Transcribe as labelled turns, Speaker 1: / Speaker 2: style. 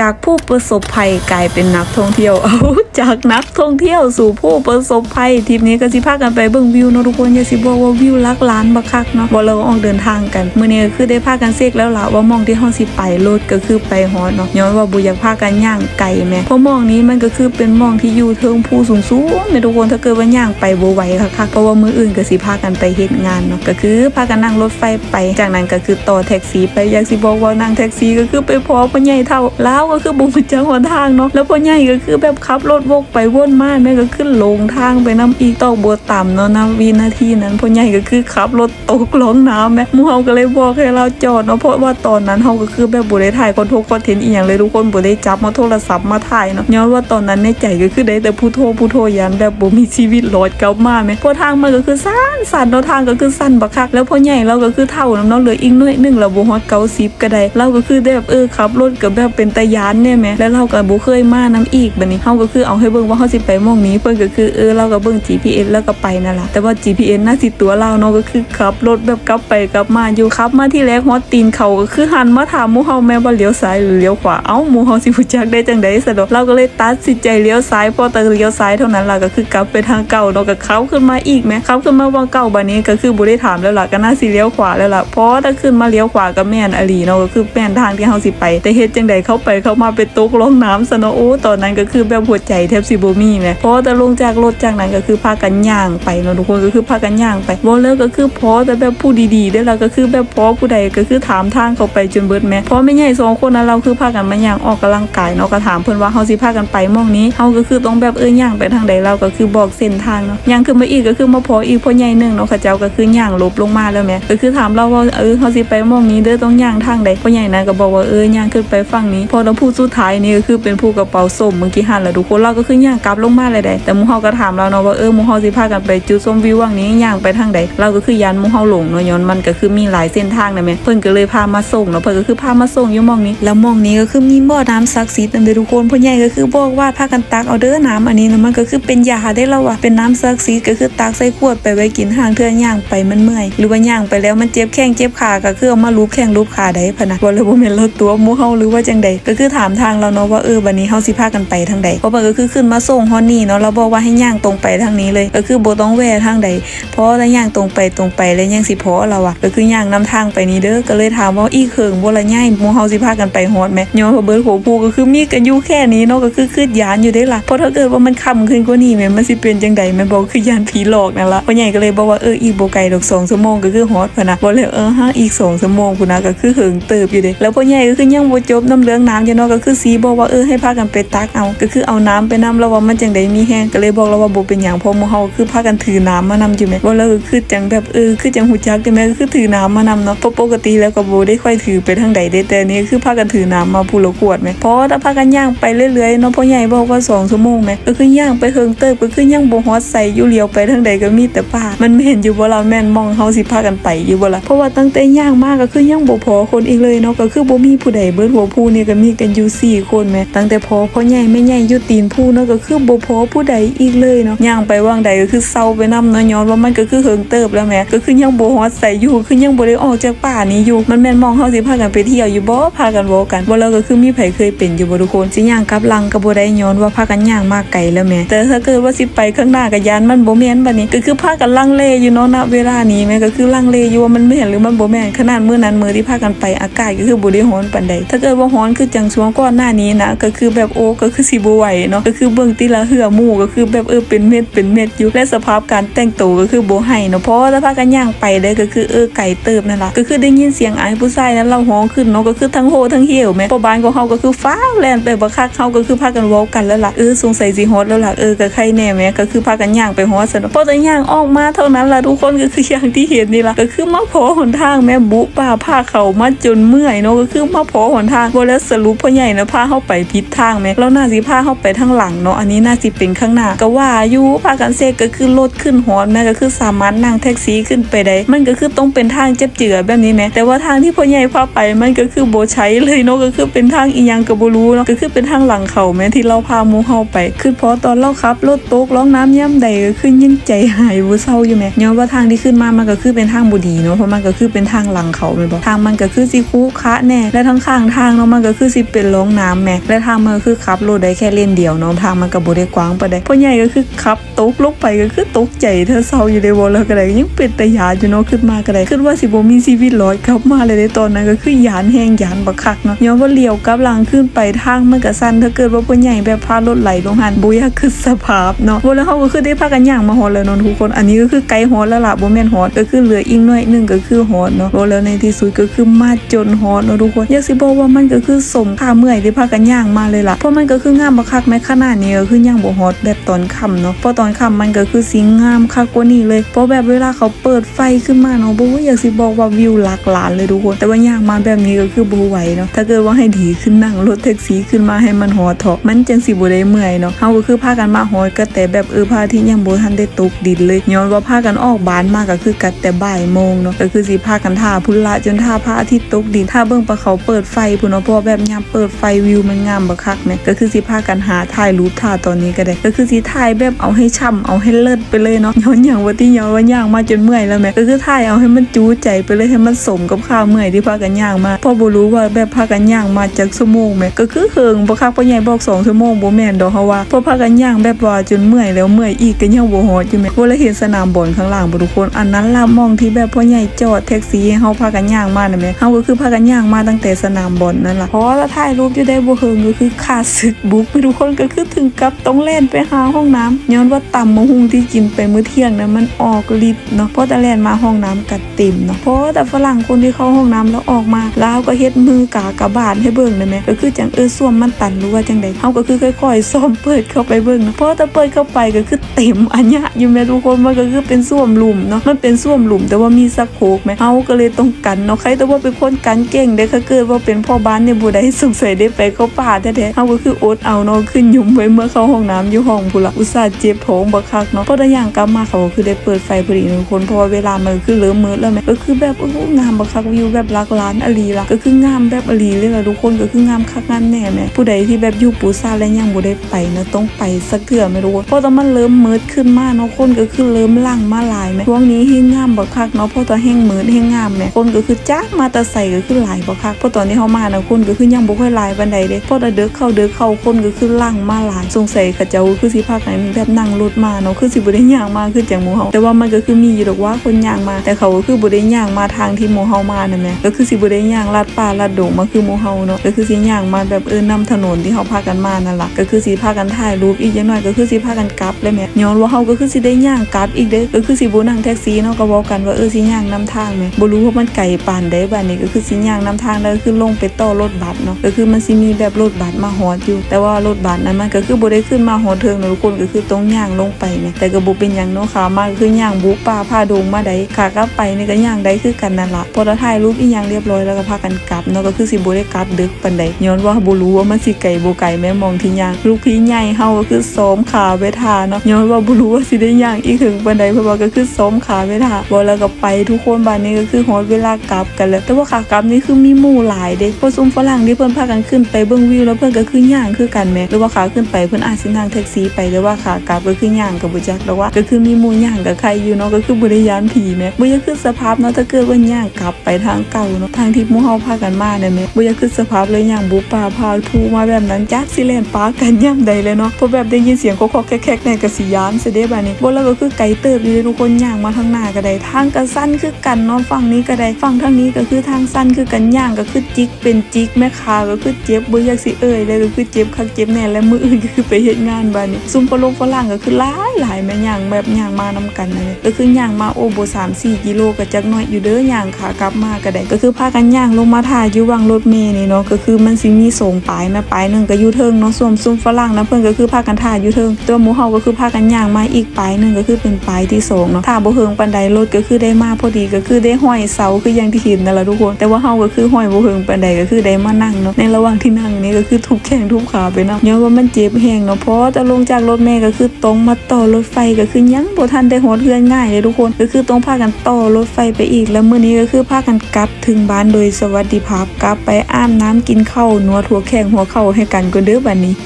Speaker 1: จากผู้ประสบภัยกลายเป็นนักท่องเที่ยว เอาจากนักท่องเที่ยวสู่ผู้ประสบภัยทริปนี้ก็สิพากันไปเบิ่งวิวเนาะทุกคนอย่าสิบอกว่าวิวลักล้านบักคักเนาะบ่เราออกเดินทางกันมื้อนี้ก็คือได้พากันเซกแล้วล่ะว่ามองที่เฮาสิไปรถก็คือไปฮอดเนาะย้อนว่าบ่อยากพากันย่างไกลแหมเพราะมองนี้มันก็คือเป็นมองที่อยู่เทิงภูสูงๆแม่ทุกคนถ้าเกิดว่าย่างไปบ่ไหวคักๆเพราะว่ามื้ออื่นก็สิพากันไปเฮ็ดงานเนาะก็คือพากันนั่งรถไฟไป จากนั้นก็คือต่อแท็กซี่ไปอยากสิบอกว่านั่งแท็กซี่ก็คือไปพอพ่อใหญ่เท่าแล้วก็คือบ่รู้จักหนทางเนาะแล้วพ่อใหญ่ก็คือแบบขับรถวกไปวนมาแม่ก็ขึ้นลงทางไปน้ำอีกตอกบัวต่ำเนาะนะวินาทีนั้นพ่อใหญ่ก็คือขับรถตกลงน้ำแม่มูเฮาก็เลยบอกให้เราจอดเนาะเพราะว่าตอนนั้นเฮาก็คือแบบบ่ได้ถ่ายคอนโทรคอนเทนต์อีหยังเลยทุกคนบ่ได้จับมาโทรศัพท์มาถ่ายเนาะย้อนว่าตอนนั้นในใจก็คือได้แต่ผู้โทรผู้โทรยันแบบบ่มีชีวิตรอดกลับมาแม่เพราะทางมันก็คือสั้นสั้นเนาะทางก็คือสั้นบักคักแล้วพ่อใหญ่เราก็คือเท่าน้ำเนาะเหลืออีกหน่อยหนึงแล้วบ่ฮอด90ก็ได้เราก็คือแบบเออขับรถก็แบบเป็นตะยานเนี่ยแหมแล้วเราก็บ่เคยมานํอีกบัดนี้เฮาก็คือเอาให้เบิ่งว่าเฮาสิไปม่องนี้เพิ่นก็คือเออเราก็เบิ่ง GPS แล้วก็ไปนั่นล่ะแต่ว่า GPS น่าสิตัวเราเนาะก็คือขับรถแบบกลับไปกลับมาอยู่ขับมาที่แรกฮอดตีนเขาก็คือหันมาถามหมู่เฮาแม่ว่าเลี้ยวซ้ายหรือเลี้ยวขวาเอ้าหมู่เฮาสิรู้จักได้จังได๋ซะดอกเราก็เลยตัดสินใจเลี้ยวซ้ายพอแต่เลี้ยวซ้ายเท่านั้นล่ะก็คือกลับไปทางเก่าเนาะก็เข้าขึ้นมาอีกแหมเข้าขึ้นมาวังเก่าบัดนี้ก็คือบ่ได้ถามแล้วล่ะก็น่าสิเลี้ยวขวาแล้วล่ะเพราะถ้าขึ้นมาเลี้ยวขวาก็แม่นอลีเนาะก็คือแม่นทางที่เฮาสิไป แต่เฮ็ดจังไดเข้าไปเข้ามาไปตกลงน้ำซะเนาะโอ้ตอนนั้นก็คือแบบหัวใจแทบสิบมีแมเพราะแต่ลงจากรถจากนั้นก็คือพากันย่างไปเนาะทุกคนก็คือพากันย่างไปบ่เลิกก็คือพอแต่แบบผู้ดีๆได้อล่ะก็คือแบบพอผู้ใดก็คือถามทางเขาไปจนเบิดแมเพราะไม่ใหญ่สองคนนั้นเราคือพากันมาย่างออกกำลังกายเนาะก็ถามเพิ่นว่าเฮาสิพากันไปมองนี้เฮาก็คือต้องแบบเอ้ยย่างไปทางใดเราก็คือบอกเส้นทางเนาะย่างขึ้นมาอีกก็คือมาพออีกพอใหญ่หนึ่งเนาะเขาเจ้าก็คือย่างลบลงมาแล้วแหมก็คือถามเราว่าเออเฮาสิไปมองนี้เด้อต้องย่างทางใดพอใหญ่นั้นก็บอกว่าเออย่างขึ้นไปฝั่งนี้พอเราพูดสุดท้ายนี่ก็คือเป็นผู้กระเป๋าส้มเมื่อกี้หันแล้วทุกคนเราก็คือย่างกลับลงมาเลยได้แต่มู่เฮาก็ถามเราเนาะว่าเออมู่เฮาสิพากันไปจุดชมวิวว่างนี้ย่างไปทางใดเราก็คือยันมู่เฮาหลงเนาะย้อนมันก็คือมีหลายเส้นทางนะแม่เพิ่นก็เลยพามาส่งเนาะเพิ่นก็คือพามาส่งอยู่หมองนี้ แล้วมองนี้ก็คือมีบ่อน้ำศักดิ์สิทธิ์นั่นเด้อทุกคนพ่อใหญ่ก็คือบอกว่าพากันตักเอาเด้อน้ำอันนี้นะมันก็คือเป็นยาได้แล้วว่ะเป็นน้ำศักดิ์สิทธิ์ก็คือตักใส่ขวดไปไว้กินห่างเทื่อย่างไปมันเมื่อยหรือว่าย่างไปแล้วมันเจ็บแข้งเจ็บขาก็คือเอามาลูบแข้งลูบขาได้พะนะบ่เลยบ่แม่นรถตัวมูเฮาหรือว่าจังใดก็คือถามทางเราเนาะว่าเออบัดนี้เฮาสิพากันไปทางใดเพราะมันก็คือขึ้นมาส่งฮอดนี่เนาะเราบอกว่าให้ย่างตรงไปทางนี้เลย ก็คือโบต้องแวะทางใดเพราะถ้าย่างตรงไปตรงไปแล้วยังสิพอเราอะก็คือย่างนำทางไปนี่เด้อก็เลยถามว่าอีเขิงบ่ละย่ายหมู่เฮาสิพากันไปฮอดแหมย้อนว่าเบิดหัวผู้ก็คือมีกันอยู่แค่นี้เนาะก็คือคืดยานอยู่ได้ล่ะเพราะถ้าเกิดว่ามันค่ำขึ้นกว่านี้แหมมันสิเป็นจังใดแม่บอกคือยานผีหลอกนั่นล่ะพ่อใหญ่ก็เลยบอกว่าเอออีกบ่ไกลดอก2ชั่วโมงก็คือฮอดพะนะบ่เลยเออฮะอีก2ชั่วโมงพุ่นนะก็คือเหิงเติบอยู่เด้แล้วพ่อใหญ่ก็คือยังบ่จบน้ำเรื่องน้ำอยู่เนาะก็คือสีบอกว่าเออให้พากันไปตักเอา ก็คือเอาน้ำไปนํแล้วว่ามันจังไดมีแห้งก็เลยบอกเราว่าบ่เป็นหยังเพราะหมู่เฮาคือพากันถือน้ำมานำอยู่แม่บ่แล้วก็คือจังแบบเออคือจังหูจักได้แม่ก็คือถือน้ำมานำเนาะเพราะปกติแล้วก็บ่ได้ค่อยถือไปทางใดเด้แต่นนี้คือพากันถือน้ำมาผู้ละขวดแม่เพราะถ้าพากันย่างไปเรื่อยๆเนาะพ่อใหญ่บอกว่าสองชั่วโมงแม่ก็คือย่างไปเฮิงเติบก็คือยังบ่ฮอดใส่อยู่เลียวไปทางใดก็มีแต่ป่ามันไม่เห็นอยู่บ่ล่ะแม่นมองเฮาสิพากันไปอยู่บ่ล่ะเพราะว่าตั้งแต่ย่างมาก็คือยังบ่พอคนอีกเลยเนาะก็คือบ่มีผู้ใดเบิดหัวผู้นี่ก็มีกันอยู่สี่คนแม่ตั้งแต่พอพ่อใหญ่แม่ใหญ่ยูตีนผู้เนาะก็คือบ่พอผู้ใดอีกเลยเนาะย่างไปว่างใดก็คือเศร้าไปนํเนาะย้อนว่ามันก็คือเฮิงเติบแล้วแม่ก็คือยังบ่ฮอดใส่อยู่คือยังบ่ได้ออกจากป่านี้อยู่ มันแม่นมองเฮาสิพากันไปเที่ยวอยู่บ่พากันเว้ากันบ่แล้วก็คือมีไผเคยเป็นอยู่บ่ทุกคนสิย่างกลับลังก็บ่ได้ย้อนว่าพากันย่างมากไกลแล้วแม่แต่ถ้าเกิดว่าสิไปข้างหน้าก็ยานมันบ่แม่นบัดนี้ก็คือพากันลังเลอยู่เนาะณเวลานี้แม่ก็คือลังเลอยู่ว่ามันแม่นหรือมันบ่แม่นขนาดมื้อนั้นมื้อที่พากันไปอากาศก็คือบ่ได้ร้อนปานใดถ้าเกิดว่าร้อนคือจังช่วงก่อนหน้านี้นะก็คือแบบโอ้ก็คือสิบ่ไหวเนาะก็คือเบิ่งติละเหือหมู่ก็คือแบบเออเป็นเม็ดเป็นเม็ดอยู่และสภาพการแต่งตัวก็คือโบให้เนาะเพราะว่าถ้าพกันย่างไปได้ก็คือเออไก่เติบนั่นละก็คือได้ยินเสียงไอายผู้ชายนั้นเราฮ้องขึ้นเนาะก็คือทั้งโหทั้งเหี่ยวแม่พอบานของเฮาก็คือฟ้าแลนไปบักคักเฮาก็คือพากันว้ากันแล้วล่ะเออสงสัยสิฮอดแล้วล่ะเออก็ใครแน่แม่ก็คือพากันย่างไปฮอดซะเนาะพอแต่ย่างออกมาเท่านั้นล่ะทุกคนก็คืออย่างที่เห็นนี่ล่ะก็คือมาพอหนทางแม่บุป้าพาเขามาจนเมื่อยเนาะก็คือมาพอหนทางบ่แล้วสรุปพ่อใหญ่นะพาเฮาไปผิดทางแม่แล้วน่าสิพาเฮาไปทางหลังเนาะอันนี้น่าสิเป็นข้างหน้าก็ว่าอยู่พากันเซกก็คือรถขึ้นฮอดแม่ก็คือสามารถนั่งแท็กซี่ขึ้นไปได้มันก็คือต้องเป็นทางเจ็บเจือแบบนี้แม่แต่ว่าทางที่พ่อใหญ่พาไปมันก็คือโบใช้เลยเนาะก็คือเป็นทางอียังก็บ่รู้เนาะก็คือเป็นทางหลังเขาแม่ที่เราพามู่เฮาไปคือพอตอนเราขับรถโต๊กร้องน้ำย่ำใดก็คือยังใจหายบ่เศร้าอยู่แม่ย้อนว่าทางที่ขึ้นมามันก็คือเป็นทางบ่ดีเนาะเพราะมันก็คือเป็นทางหลังเขาแม่นบ่ทางมันก็คือสิคุคะแน่และทั้งข้างทางเนาะมันก็คือสิเป็นร่องน้ำแม่และทางมันคือขับรถได้แค่เล่นเดียวเนาะทางมันก็บ่ได้กว้างปานใดพ่อใหญ่ก็คือขับตกลงไปก็คือตกใจเธอเศร้าอยู่ในบ่แล้วก็ได้ยังเป็นตาหยาดอยู่เนาะขึ้นมาก็ได้คิดว่าสิบมีชีวิตรอดกลับมาเลยในตอนนั้นก็คือหยานแห้งหยานบักคักเนาะย้อนว่าเลี้ยวกลับหลังขึ้นไปทางมันก็สั้นถ้าเกิดว่าพ่อใหญ่แบบพารถไหลลงหันบ่อยคือสภาพเนาะบ่แล้วเฮาก็คือได้พากันย่างมาฮอดแล้วเนาะทุกคน อันนี้ก็คือไกลฮอดแล้วล่ะบ่แม่นฮอดก็คือเหลืออีกหน่อยหนึงก็คือฮอดเนาะบ่แล้วในที่สุดก็คือมาจนฮอดเนาะทุกคนอยากสิบอกว่ามันก็คือสมค่าเมื่อยที่พากันย่างมาเลยล่ะเพราะมันก็คืองามบักคักแม้ขนาดนี้ก็คือย่างบ่ฮอดแบบตอนค่ำเนาะเพราะตอนค่ำมันก็คือสิงามคักกว่านี้เลยเพราะแบบเวลาเขาเปิดไฟขึ้นมาเนาะบ่ว่าอยากสิบอกว่าวิวหลักล้านเลยทุกคน แต่ว่าย่างมาแบบนี้ก็คือบ่ไหวเนาะถ้าเกิดว่าให้ดีขึ้นนั่งรถแท็กซี่ขึ้นมาให้มันฮอเถาะมันจังสิบ่ได้เมื่อยเนาะเฮาก็คือพากันมาฮอดก็แต่แบบเออพาทิตย์ยังบ่ทันได้ตกดินเลยย้อนว่าพากันออกบ้านมาก็คือกัดแต่บ่ายโมงเนาะก็คือสิพากันท่าพุ่นละจนท่าพระอาทิตย์ตกดินถ้าเบิ่งปะเขาเปิดไฟพุ่นเนาะเพราะแบบยามเปิดไฟวิวมันงามบักคักแหมก็คือสิพากันหาถ่ายรูปท่าตอนนี้ก็ได้ ก็คือสิถ่ายแบบเอาให้ช่ำเอาให้เลิศไปเลยเนาะย้อนอย่างว่าที่ย้อนว่าย่างมาจนเมื่อยแล้วแหมก็คือถ่ายเอาให้มันจูใจไปเลยให้มันสมกับข้าวเมื่อยที่พากันย่างมาเพอบ่รู้ว่าแบบพากันย่างมาจากชั่วโมงแหมก็คือเฮิงบ่คักพ่อใหญ่บอกสองชั่วโมงบ่แม่นดอกเฮาว่าพอพากันย่างแบบว่าจนเมื่อยแล้วเมื่อยอีกก็ยังบ่ฮอดอยู่แมบ่แล้วเห็นสนามบอลข้างล่างบ่ทุกคนอันนั้นล่ะมองที่แบบพ่อใหญ่จอดแท็กซี่เฮาพากันย่างมาน่ะแหมเฮาก็คือพากันย่างมาตั้งแต่สนามบอลนั่นล่ะพราะว่าถ่ายรูปอยู่ได้บ่เฮิงก็คือขาดศึกบุกไปทุกคนก็คือถึงกับต้องเล่นไปหาห้องน้ำย้อนว่าตำมะฮุงที่กินไปมื้อเที่ยงนะมันออกฤทธิ์เนาะเพราะแต่แล่นมาห้องน้ำกัดเต็มเนาะเพราะแต่ฝรั่งคนที่เข้าห้องน้ำแล้วออกมาแล้วก็เฮ็ดมือกากระบาดให้เบิ่งได้แหมก็คือจังเออส้วมมันตันหรือว่าจังใดเฮาก็คือค่อยๆซ่อมเปิดเข้าไปเบิ่งเนาะเพราะถ้าเปิดเข้าไปก็คือเต็มอันเนี้ยอยู่แม่ทุกคนมันก็คือเป็นส้วมหลุมเนาะมันเป็นส้วมหลุมแต่ว่ามีสักโคกแหมเฮาก็เลยต้องกันเนาะใครแต่ว่าเป็นคนกันเก่งเด้ถ้าเกิดว่าเป็นพ่อบ้านเนี่ยบ่ได้สงสัยได้ไปเขาป่าแท้ๆเฮาก็คืออดเอาเนาะขึ้นยุมไว้เมื่อเข้าห้องน้ำอยู่ห้องพุ่นละอุตส่าห์เจ็บท้องบักคักเนาะเพราะแต่อย่างกลับมาเขาก็คือได้เปิดไฟพอดีทุกคนเพราะว่าเวลามันคือเริ่มมืดแล้วแหมก็คือแบบโอ้งามบักคักวิวแบบลักล้านอลีละก็คืองามแบบอลีเลยล่ะทุกคนก็คืองามคักงามแน่แหมผู้ใดที่แบบอยู่ปูซาและยังบ่ได้ไปนะต้องไปสักเทื่อไม่รู้เพราะตอนมันเริ่มมืดขึ้นมาเนาะคนก็คือเริ่มล่างมาหลายแหมช่วงนี้เฮงงามบักคักเนาะเพราะตอนแห้งมืดแห้งงามแหมคนก็คือจ้ามาตะใส่ก็คือหลายบักคักเพราะตอนที่เฮามานะคนก็คือยังบ่ค่อยหลายปานใดเด้เพราะแต่เด้อเข้าเด้อเข้าคนก็คือล่างมาหลายสงสัยเขาเจ้าคือสิพากันแบบนั่งรถมาเนาะคือสิบ่ได้ย่างมาคือจังหมู่เฮาแต่ว่ามันก็คือมีอยู่ดอกว่าคนย่างมา แต่เขาก็คือบ่ได้ย่างมาทางที่หมู่เฮามานั่นแหละก็คือสิบ่ได้ย่างลัดป่าลัดดงมาคือหมู่เฮาเนาะก็คือสิย่างมาแบบเออนำถนนที่เฮาพากันมานั่นล่ะก็คือสิพากันถ่ายรูปอีกอย่างน้อยก็คือสิพากันกลับเลยแม่ย้อนว่าเฮาก็คือสิได้ย่างกลับอีกเด้ก็คือสิบ่นั่งแท็กซี่เนาะก็เว้ากันว่าเออสิย่างนำทางแม่บ่รู้ว่ามันไกลปานใดบัดนี้ก็คือสิย่างนำทางแล้วก็คือลงไปต่อรถบัสเนาะก็คือมันสิมีแบบรถบัสมาฮอดอยู่ แต่ว่ารถบัสนั้นมันก็คือบ่ได้ขึ้นมาฮอดเทิงเนาะทุกคนก็คือต้องย่างลงไปแหม่ยแต่ก็บ่เป็นหยังเนาะขามากคือย่างบุป่าพาดงมาได้ขากลับไปนี่ก็ย่างได้คือกันนั่นล่ะพอเราถ่ายรูปอีหยังเรียบร้อยแล้วก็พากันกลับเนาะก็คือสิบ่ได้กลับดึกปานใดย้อนว่าบ่รู้ว่ามันสิไกลบ่ไกลแม่มองที่ย่างลูกพี่ใหญ่เฮาก็คือซ้อมขาไว้ทาเนาะย้อนว่าบ่รู้ว่าสิได้ย่างอีกถึงปานใดเพราะว่าก็คือซ้อมขาไว้ทาบ่แล้วก็ไปทุกคนบ้านนี้ก็คือฮอดเวลากลับกันแล้วแต่ว่าขากลับนี่คือมีหมู่หลายเด้พราะซุมฝรั่งที่เพิ่นนพากันขึ้นไปเบิ่งวิวแล้วเพิ่อนก็คือย่างคือกันแหมหรือว่าขาขึ้นไปเพิ่อนอาจสินั่งแท็กซี่ไปหรือว่าขากลับก็คือย่างก็บ่จักแล้วว่าก็คือมีมูย่างกับใครอยู่เนาะก็คือบ่ได้ยานผีแหมบ่อยากคือสภาพเนาะถ้าเกิดว่าย่างกลับไปทางเก่าเนาะทางที่มู่เฮาพากันมาได้แหมบ่อยากคือสภาพเลยย่างบุป่าพาทูมาแบบนั้นจักสิแล่นปากันย่ํใดเลยเนาะเพราะแบบได้ยินเสียงคอกแคกๆในก็สิยานซะเด้บัดนี้บ่แล้วก็คือไกลเติบอยู่เลยทุกคนย่างมาทางหน้าก็ได้ทางก็สั้นคือกันเนาะฝั่งนี้ก็ได้ฝั่งทางนี้ก็คือทางสั้นคือกันย่างก็คือจิกเป็นจิกแม่ค้าาก็คือเจ็บบ่อยากสิเอ่ยเลยก็คือเจ็บคักเจ็บแน่และมืออื่นก็คือไปเฮ็ดงานบัดนี้ซุ่มฝรั่งฝรั่งก็คือหลายหลายแม่ย่างแบบย่างมานำกันนั่นและก็คือย่างมาโอโบ3-4กิโลก็จักหน่อยอยู่เด้อย่างขากลับมาก็ได้ก็คือพากันย่างลงมาถ่ายอยู่วังรถเมล์นี่เนาะก็คือมันสิมีส่งปลายม่ปลายหนึงก็อยู่เทิงเนาะส่วนซุ่มฝรั่งนะเพิ่นก็คือพากันถ่ายอยู่เทิงตัวหมูเฮาก็คือพากันย่างมาอีกปลายหนึงก็คือเป็นปลายที่สองเนาะถ้าบ่เฮิงปานใดรถก็คือได้มาพอดีก็คือได้ห้อยเสาคืออย่างที่เห็นนั่นแหละทุกคน แต่ว่าเฮาก็คือห้อยบ่เฮิงปานใดก็คือได้มานั่งเนาะในระหว่างที่นั่งนี่ก็คือทุบแข้งทุบขาไปนะย้อนว่ามันเจ็บแหงเนาะเพราะจะลงจากรถแม่ก็คือตรงมาต่อรถไฟก็คือยังบ่ทันได้หดเพื่อนง่ายเลยทุกคนก็คือต้องพากันต่อรถไฟไปอีก แล้วมื้อนี้ก็คือพากันกลับถึงบ้านโดยสวัสดิภาพกลับไปอาบน้ำกินข้าวนัวถั่วแข้งหัวเข่าให้กันก็เด้อบัดนี้